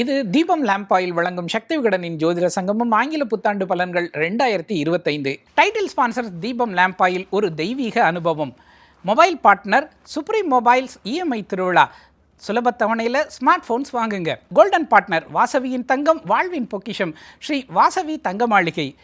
இது தீபம் lamp oil வழங்கும் சக்தி விகடனின் ஜோதிட சங்கமம் ஆங்கில புத்தாண்டு பலன்கள் ரெண்டாயிரத்தி இருபத்தைந்து. Title sponsor Deepam lamp oil ஒரு தெய்வீக அனுபவம். Mobile partner supreme mobiles EMI திருவிழா. சுலப தவணையில் ஸ்மார்ட் ஃபோன்ஸ் வாங்குங்க. கோல்டன் பார்ட்னர் வாசவியின் தங்கம் வாழ்வின் பொக்கிஷம். ஸ்ரீ வாசவி தங்க மாளிகை.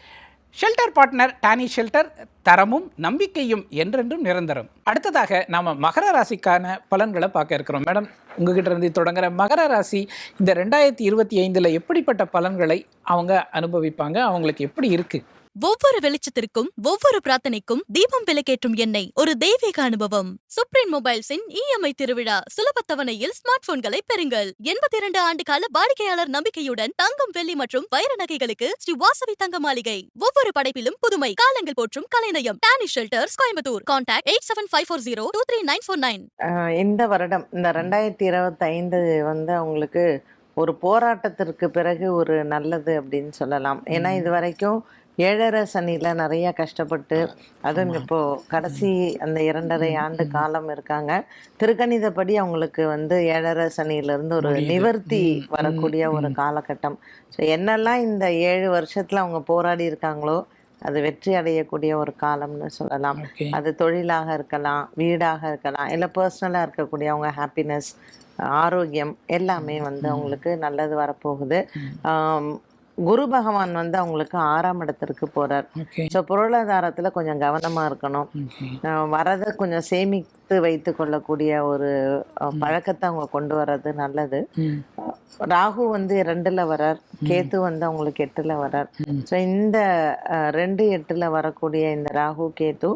ஷெல்டர் பார்ட்னர் டானி ஷெல்டர் தரமும் நம்பிக்கையும் என்றென்றும் நிரந்தரம். அடுத்ததாக நாம் மகர ராசிக்கான பலன்களை பார்க்க இருக்கிறோம். மேடம் உங்ககிட்ட இருந்து தொடங்குற மகர ராசி இந்த ரெண்டாயிரத்தி இருபத்தி ஐந்தில் எப்படிப்பட்ட பலன்களை அவங்க அனுபவிப்பாங்க? அவங்களுக்கு எப்படி இருக்குது ஒவ்வொரு வெளிச்சத்திற்கும் ஒவ்வொரு பிரார்த்தனைக்கும் தீபம் விளக்கேற்றும் எண்ணெய் ஒரு தெய்வீக அனுபவம் சுப்ரீம் மொபைல்ஸின் இஎம்ஐ திருவிழா சுலப தவணையில் ஸ்மார்ட் போன்களை பெறுங்கள். எண்பத்தி இரண்டு ஆண்டு கால வாடிக்கையாளர் நம்பிக்கையுடன் தங்கம் வெள்ளி மற்றும் வைர நகைகளுக்கு ஸ்ரீ வாசவி தங்க மாளிகை. ஒவ்வொரு படைப்பிலும் புதுமை காலங்கள் போற்றும் கலைநயம். Dani shelters Coimbatore contact eight seven five four zero two three nine four nine இந்த வருடம் இந்த ரெண்டாயிரத்தி இருபத்தைந்து வந்து அவங்களுக்கு ஒரு போராட்டத்திற்கு பிறகு ஒரு நல்லது அப்படின்னு சொல்லலாம். ஏன்னா இது வரைக்கும் ஏழரை சனியில் நிறைய கஷ்டப்பட்டு அதுவும் இப்போ கடைசி அந்த இரண்டரை ஆண்டு காலம் இருக்காங்க. திருக்கணிதப்படி அவங்களுக்கு வந்து ஏழரை சனியிலிருந்து ஒரு. நிவர்த்தி வரக்கூடிய ஒரு. காலகட்டம். ஸோ என்னெல்லாம் இந்த ஏழு வருஷத்தில் அவங்க போராடி இருக்காங்களோ அது வெற்றி அடையக்கூடிய ஒரு காலம்னு சொல்லலாம். அது தொழிலாக இருக்கலாம் வீடாக இருக்கலாம் இல்லை பர்சனலாக இருக்கக்கூடிய அவங்க ஹாப்பினஸ் ஆரோக்கியம் எல்லாமே வந்து அவங்களுக்கு நல்லது வரப்போகுது. குரு பகவான் வந்து அவங்களுக்கு ஆறாம் இடத்திற்கு போறார். ஸோ பொருளாதாரத்தில் கொஞ்சம் கவனமாக இருக்கணும். வரதை கொஞ்சம் சேமித்து வைத்து கொள்ளக்கூடிய ஒரு பழக்கத்தை அவங்க கொண்டு வர்றது நல்லது. ராகு வந்து ரெண்டுல வரார். கேத்து வந்து அவங்களுக்கு எட்டுல வரார். ஸோ இந்த ரெண்டு எட்டுல வரக்கூடிய இந்த ராகு கேத்து.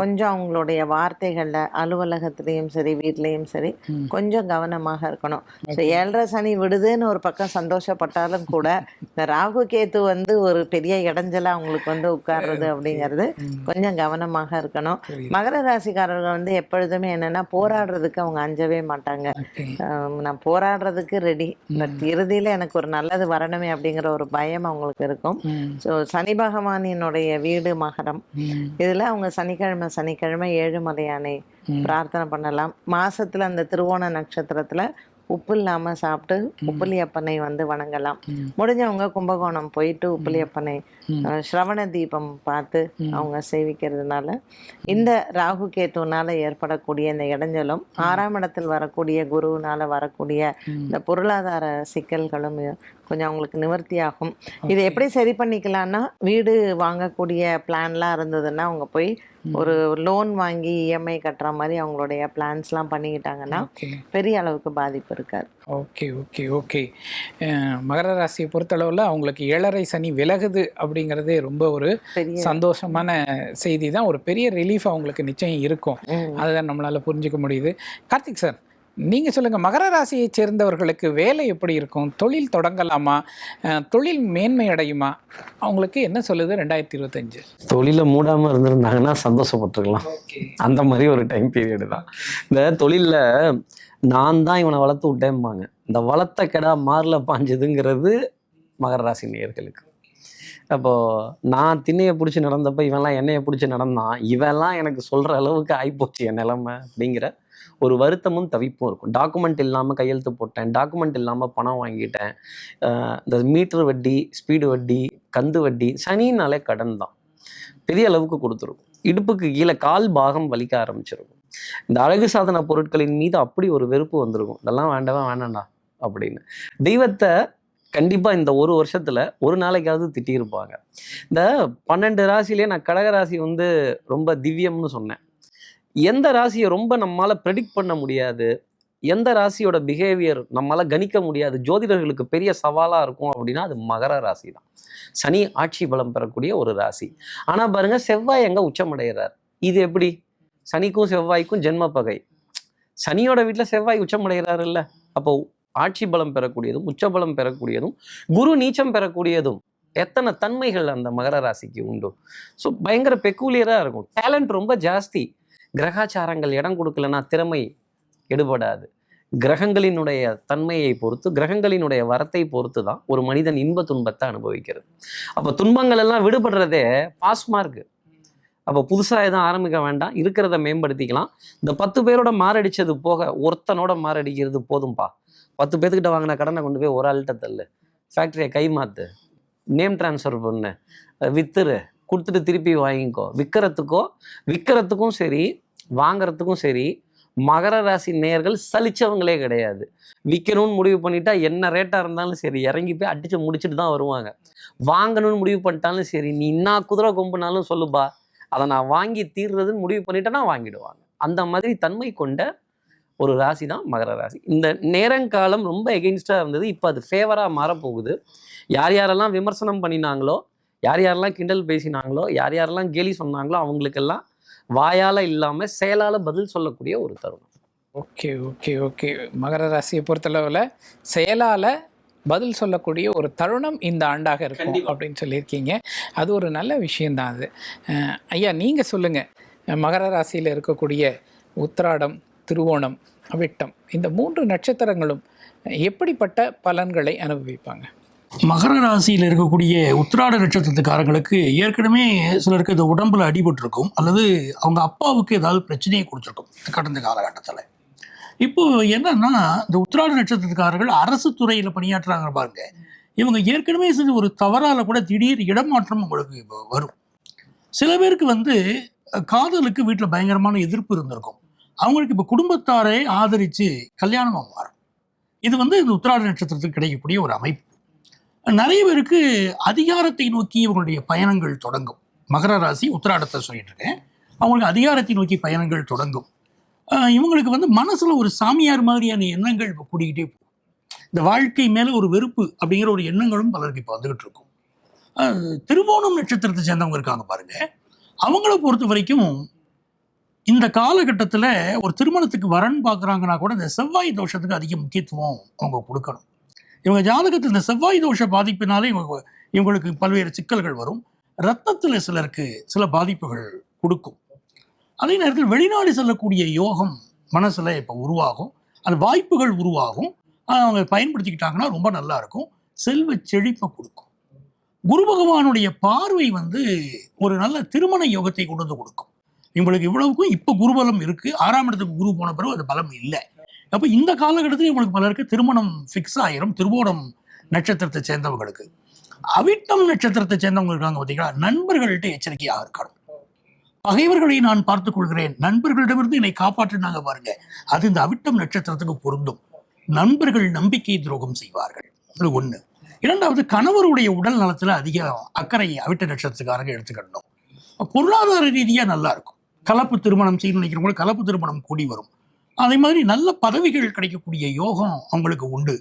கொஞ்சம் அவங்களுடைய வார்த்தைகள்ல அலுவலகத்திலையும் சரி வீட்லயும் சரி. கொஞ்சம் கவனமாக இருக்கணும். ஸோ ஏழரை சனி விடுதுன்னு ஒரு பக்கம் சந்தோஷப்பட்டாலும் கூட இந்த ராகு கேத்து வந்து ஒரு பெரிய இடைஞ்சலா அவங்களுக்கு வந்து உட்கார்றது அப்படிங்கிறது கொஞ்சம் கவனமாக இருக்கணும். மகர ராசிக்காரர்கள் வந்து எப்பொழுதுமே என்னன்னா போராடுறதுக்கு அவங்க அஞ்சவே மாட்டாங்க. நான் போராடுறதுக்கு ரெடி பட் இறுதியில் எனக்கு ஒரு நல்லது வரணுமே அப்படிங்கிற ஒரு பயம் அவங்களுக்கு இருக்கும். ஸோ சனி பகவானினுடைய வீடு மகரம். இதில் அவங்க சனிக்கிழமை சனிக்கிழமை ஏழுமலையானை. பிரார்த்தனை பண்ணலாம். மாசத்துல அந்த திருவோண நட்சத்திரத்துல உப்பு இல்லாம சாப்பிட்டு உப்புலியப்பனை வந்து வணங்கலாம். முடிஞ்சவங்க கும்பகோணம் போயிட்டு உப்புலியப்பனை ஸ்ரவண தீபம் பார்த்து. அவங்க சேவிக்கிறதுனால இந்த ராகு கேத்துனால ஏற்படக்கூடிய இந்த இடைஞ்சலும் ஆறாம் இடத்தில் வரக்கூடிய குருவினால வரக்கூடிய. இந்த பொருளாதார சிக்கல்களும் கொஞ்சம் அவங்களுக்கு நிவர்த்தியாகும். இது எப்படி சரி பண்ணிக்கலாம்னா வீடு வாங்கக்கூடிய பிளான்லாம் இருந்ததுன்னா அவங்க போய் ஒரு லோன் வாங்கி இஎம்ஐ கட்டுற மாதிரி அவங்களுடைய பிளான்ஸ்லாம் பண்ணிக்கிட்டாங்கன்னா பெரிய அளவுக்கு பாதிப்பு இருக்காது. Okay okay okay. மகர ராசியை பொறுத்தளவில் அவங்களுக்கு ஏழரை சனி விலகுது அப்படிங்கிறதே ரொம்ப ஒரு சந்தோஷமான செய்தி தான். ஒரு பெரிய ரிலீஃப் அவங்களுக்கு நிச்சயம் இருக்கும். அதுதான் நம்மளால் புரிஞ்சுக்க முடியுது. கார்த்திக் சார் நீங்கள் சொல்லுங்கள் மகர ராசியை சேர்ந்தவர்களுக்கு வேலை எப்படி இருக்கும்? தொழில் தொடங்கலாமா? தொழில் மேன்மை அடையுமா? அவங்களுக்கு என்ன சொல்லுது ரெண்டாயிரத்தி இருபத்தஞ்சு? தொழிலை மூடாம இருந்திருந்தாங்கன்னா சந்தோஷப்பட்டிருக்கலாம். அந்த மாதிரி ஒரு டைம் பீரியடு தான். இந்த தொழில்ல நான் தான் இவனை வளர்த்து விட்டேன்பாங்க இந்த வளர்த்த கெடா மாறல பாஞ்சதுங்கிறது மகர ராசி நேயர்களுக்கு. அப்போ நான் திண்ணையை பிடிச்சி நடந்தப்ப இவன்லாம் என்னைய பிடிச்சி நடந்தான். இவன்லாம் எனக்கு சொல்ற அளவுக்கு ஆயிப்போச்சு என் நிலைமை அப்படிங்கிற ஒரு வருத்தமும் தவிப்பும் இருக்கும். டாக்குமெண்ட் இல்லாமல் கையெழுத்து போட்டேன். டாக்குமெண்ட் இல்லாமல் பணம் வாங்கிட்டேன். இந்த மீட்டர் வட்டி ஸ்பீடு வட்டி கந்து வட்டி சனினாலே கடன் தான். பெரிய அளவுக்கு கொடுத்துருக்கும். இடுப்புக்கு கீழே கால் பாகம் வலிக்க ஆரம்பிச்சிருக்கும். இந்த அழகு சாதன பொருட்களின் மீது அப்படி ஒரு வெறுப்பு வந்திருக்கும். இதெல்லாம் வேண்டவே? வேண்டாம்டா அப்படின்னு. தெய்வத்தை கண்டிப்பாக இந்த ஒரு வருஷத்தில் ஒரு நாளைக்காவது திட்டியிருப்பாங்க. இந்த பன்னெண்டு ராசிலே நான் கடக ராசி வந்து ரொம்ப திவ்யம்னு சொன்னேன். எந்த ராசியை ரொம்ப நம்மளால் ப்ரெடிக்ட் பண்ண முடியாது? எந்த ராசியோட பிஹேவியர் நம்மளால் கணிக்க முடியாது? ஜோதிடர்களுக்கு பெரிய சவாலாக இருக்கும் அப்படின்னா அது மகர ராசி தான் சனி ஆட்சி பலம் பெறக்கூடிய ஒரு ராசி. ஆனால் பாருங்க செவ்வாய் எங்கே உச்சமடைகிறார். இது எப்படி? சனிக்கும் செவ்வாய்க்கும் ஜென்ம பகை. சனியோட வீட்டில் செவ்வாய் உச்சமடைகிறாரு இல்லை அப்போ ஆட்சி பலம் பெறக்கூடியதும் உச்ச பலம் பெறக்கூடியதும் குரு நீச்சம் பெறக்கூடியதும் எத்தனை தன்மைகள் அந்த மகர ராசிக்கு உண்டு? ஸோ பயங்கர பெக்குலியராக இருக்கும். டேலண்ட் ரொம்ப ஜாஸ்தி. கிரகாச்சாரங்கள் இடம் கொடுக்கலன்னா திறமை எடுபடாது. கிரகங்களினுடைய தன்மையை பொறுத்து கிரகங்களினுடைய வரத்தை பொறுத்து தான் ஒரு மனிதன் இன்ப துன்பத்தை அனுபவிக்கிறது. அப்போ துன்பங்கள் எல்லாம் விடுபடுறதே பாஸ் மார்க் அப்போ புதுசாக எதுவும் ஆரம்பிக்க வேண்டாம். இருக்கிறத மேம்படுத்திக்கலாம். இந்த பத்து பேரோட மாரடிச்சது போக ஒருத்தனோட மாரடிக்கிறது போதும்பா. பத்து பேர்த்துக்கிட்ட வாங்கின கடனை கொண்டு போய் ஒரு ஆள்கிட்ட தள்ளு. ஃபேக்ட்ரியை கைமாத்து நேம் ட்ரான்ஸ்ஃபர் பண்ணு. வித்துரு. கொடுத்துட்டு திருப்பி வாங்கிக்கோ. விற்கிறதுக்கோ விற்கிறதுக்கும் சரி வாங்கிறதுக்கும் சரி மகர ராசி நேயர்கள் சலிச்சவங்களே கிடையாது. விற்கணும்னு முடிவு பண்ணிட்டா என்ன ரேட்டாக இருந்தாலும் சரி இறங்கி போய் அடிச்சு முடிச்சுட்டு தான் வருவாங்க. வாங்கணும்னு முடிவு பண்ணிட்டாலும் சரி நீ இன்னா குதிரை கொம்புனாலும் சொல்லுப்பா அதை நான் வாங்கி தீர்றதுன்னு முடிவு பண்ணிட்டேன்னா வாங்கிடுவாங்க. அந்த மாதிரி தன்மை கொண்ட ஒரு ராசி தான் மகர ராசி. இந்த நேரங்காலம் ரொம்ப எகெயின்ஸ்டாக இருந்தது. இப்போ அது ஃபேவராக மாறப்போகுது. யார் யாரெல்லாம் விமர்சனம் பண்ணினாங்களோ யார் யாரெல்லாம் கிண்டல் பேசினாங்களோ யார் யாரெல்லாம் கேலி சொன்னாங்களோ அவங்களுக்கெல்லாம் வாயால் இல்லாமல் செயலால் பதில் சொல்லக்கூடிய ஒரு தருணம். Okay okay okay. மகர ராசியை பொறுத்தளவில் செயலால் பதில் சொல்லக்கூடிய ஒரு தருணம் இந்த ஆண்டாக இருக்கும். அப்படின்னு சொல்லியிருக்கீங்க. அது ஒரு நல்ல விஷயம்தான் அது. ஐயா நீங்கள் சொல்லுங்கள் மகர ராசியில் இருக்கக்கூடிய உத்திராடம் திருவோணம் அவிட்டம் இந்த மூன்று நட்சத்திரங்களும் எப்படிப்பட்ட பலன்களை அனுபவிப்பாங்க? மகர ராசியில் இருக்கக்கூடிய உத்திராட நட்சத்திரத்துக்காரங்களுக்கு ஏற்கனவே சிலருக்கு இந்த உடம்புல அடிபட்டிருக்கும் அல்லது அவங்க அப்பாவுக்கு ஏதாவது பிரச்சனையை கொடுத்துருக்கும் கடந்த காலகட்டத்தில். இப்போ என்னன்னா இந்த உத்திராட நட்சத்திரத்துக்காரர்கள் அரசு துறையில் பணியாற்றுறாங்க பாருங்க. இவங்க ஏற்கனவே செஞ்ச ஒரு தவறால கூட திடீர் இடமாற்றம் உங்களுக்கு இப்போ வரும். சில பேருக்கு வந்து காதலுக்கு வீட்டில் பயங்கரமான எதிர்ப்பு இருந்திருக்கும். அவங்களுக்கு இப்போ குடும்பத்தாரை ஆதரித்து கல்யாணமாக மாறும் இது வந்து இந்த உத்திராட நட்சத்திரத்துக்கு கிடைக்கக்கூடிய ஒரு அமைப்பு. நிறைய பேருக்கு அதிகாரத்தை நோக்கி இவங்களுடைய பயணங்கள் தொடங்கும். மகர ராசி உத்திராடத்தை சொல்லிட்டு இருக்கேன் அவங்களுக்கு அதிகாரத்தை நோக்கி பயணங்கள் தொடங்கும். இவங்களுக்கு வந்து மனசுல ஒரு சாமியார் மாதிரியான எண்ணங்கள் இப்போ கூடிக்கிட்டே போகும். இந்த வாழ்க்கை மேலே ஒரு வெறுப்பு அப்படிங்கிற ஒரு எண்ணங்களும் பலருக்கு இப்போ வந்துகிட்டு இருக்கும். திருவோணம் நட்சத்திரத்தை சேர்ந்தவங்க இருக்காங்க பாருங்க. அவங்கள பொறுத்த வரைக்கும் இந்த காலகட்டத்தில் ஒரு திருமணத்துக்கு வரன் பார்க்குறாங்கன்னா கூட இந்த செவ்வாய் தோஷத்துக்கு அதிக முக்கியத்துவம் அவங்க கொடுக்கணும். இவங்க ஜாதகத்தில் இந்த செவ்வாய் தோஷ பாதிப்பினாலே இவங்க இவங்களுக்கு பல்வேறு சிக்கல்கள் வரும். ரத்தத்தில் சிலருக்கு சில பாதிப்புகள் கொடுக்கும். அதே நேரத்தில் வெளிநாடு செல்லக்கூடிய யோகம் மனசில் இப்போ உருவாகும். அந்த வாய்ப்புகள் உருவாகும். அவங்க பயன்படுத்திக்கிட்டாங்கன்னா ரொம்ப நல்லா இருக்கும். செல்வ செழிப்பை கொடுக்கும். குரு பகவானுடைய பார்வை வந்து ஒரு நல்ல திருமண யோகத்தை கொண்டு வந்து கொடுக்கும். இவங்களுக்கு இவ்வளவுக்கும் இப்போ குருபலம் இருக்குது ஆறாம் இடத்துக்கு குரு போன பிறகு அது பலம் இல்லை. அப்போ இந்த காலகட்டத்தில் இவங்களுக்கு பலருக்கு திருமணம் ஃபிக்ஸ் ஆயிரும். திருவோணம் நட்சத்திரத்தை சேர்ந்தவங்களுக்கு அவிட்டம் நட்சத்திரத்தை சேர்ந்தவங்க இருக்காங்க பார்த்தீங்களா? நண்பர்கள்ட்ட எச்சரிக்கையாக இருக்கணும். பகைவர்களை நான் பார்த்துக் கொள்கிறேன். நண்பர்களிடமிருந்து என்னை காப்பாற்றினாங்க பாருங்க. அது இந்த அவிட்டம் நட்சத்திரத்துக்கு பொருந்தும். நண்பர்கள் நம்பிக்கை துரோகம் செய்வார்கள். இது ஒண்ணு. இரண்டாவது கணவருடைய உடல் நலத்துல அதிக அக்கறை அவிட்ட நட்சத்திரத்துக்காரங்க எடுத்துக்கணும். பொருளாதார ரீதியா நல்லா இருக்கும். கலப்பு திருமணம் செய்யணும்னு நினைக்கிறவங்களுக்கு கலப்பு திருமணம் கூடி வரும். அதே மாதிரி நல்ல பதவிகள் கிடைக்கக்கூடிய யோகம் அவங்களுக்கு உண்டு.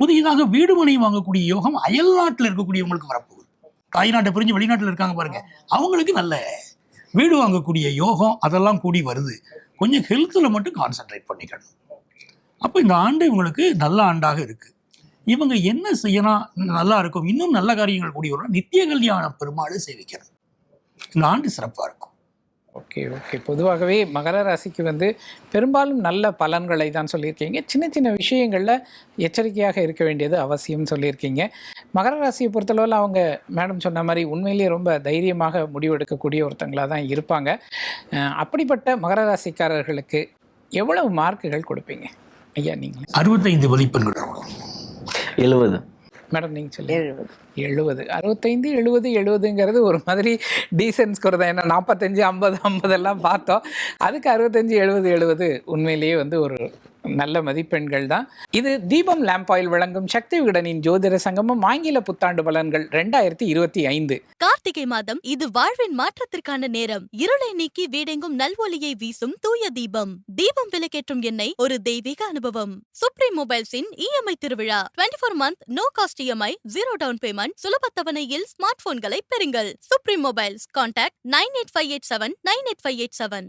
புதியதாக வீடு மனை வாங்கக்கூடிய யோகம் அயல் நாட்டில் இருக்கக்கூடியவங்களுக்கு வரப்போகுது. தாய்நாட்டை பிரிஞ்சு வெளிநாட்டில் இருக்காங்க பாருங்க. அவங்களுக்கு நல்ல வீடு வாங்கக்கூடிய யோகம் அதெல்லாம் கூடி வருது. கொஞ்சம் ஹெல்த்தில் மட்டும் கான்சென்ட்ரேட் பண்ணிக்கணும். அப்போ இந்த ஆண்டு இவங்களுக்கு நல்ல ஆண்டாக இருக்குது இவங்க என்ன செய்யலாம் நல்லா இருக்கும் இன்னும் நல்ல காரியங்கள் கூடி வரும் நித்திய கல்யாண பெருமாளை சேவிக்கணும். இந்த ஆண்டு சிறப்பாக இருக்கும். Okay okay. பொதுவாகவே மகர ராசிக்கு வந்து பெரும்பாலும் நல்ல பலன்களை தான் சொல்லியிருக்கீங்க. சின்ன சின்ன விஷயங்களில் எச்சரிக்கையாக இருக்க வேண்டியது அவசியம் சொல்லியிருக்கீங்க. மகர ராசியை பொறுத்தளவில் அவங்க மேடம் சொன்ன மாதிரி உண்மையிலேயே ரொம்ப தைரியமாக முடிவெடுக்கக்கூடிய ஒருத்தங்களாக தான் இருப்பாங்க. அப்படிப்பட்ட மகர ராசிக்காரர்களுக்கு எவ்வளவு மார்க்குகள் கொடுப்பீங்க? ஐயா நீங்கள். அறுபத்தைந்து மதிப்பெண்கள் எழுபது மேடம் நீங்கள் சொல்லுங்கள் எழுபது எழுபது அறுபத்தைந்து எழுபது எழுபதுங்கிறது ஒரு மாதிரி டீசன்ட் ஸ்கோர் தான். ஏன்னா நாற்பத்தஞ்சு ஐம்பது ஐம்பதெல்லாம் பார்த்தோம். அதுக்கு அறுபத்தஞ்சு எழுபது எழுபது உண்மையிலேயே வந்து ஒரு நல்ல மதிப்பெண்கள் தான். இது தீபம் லேம்ப் ஆயில் வழங்கும் சக்தி விகடனின் ஜோதிட சங்கமம் ஆங்கில புத்தாண்டு பலன்கள் ரெண்டாயிரத்தி இருபத்தி ஐந்து. கார்த்திகை மாதம் இது வாழ்வின் மாற்றத்திற்கான நேரம். இருளை நீக்கி வீடெங்கும் நல்வொலியை வீசும் தூய தீபம். தீபம் விலக்கேற்றும் எண்ணெய் ஒரு தெய்வீக அனுபவம். சுப்ரீம் மொபைல்ஸின் இஎம்ஐ திருவிழா. 24 four month no cost EMI zero down payment சுலபத்தவணையில் smart போன்களை பெறுங்கள். Supreme mobiles contact nine eight five eight seven nine eight five eight seven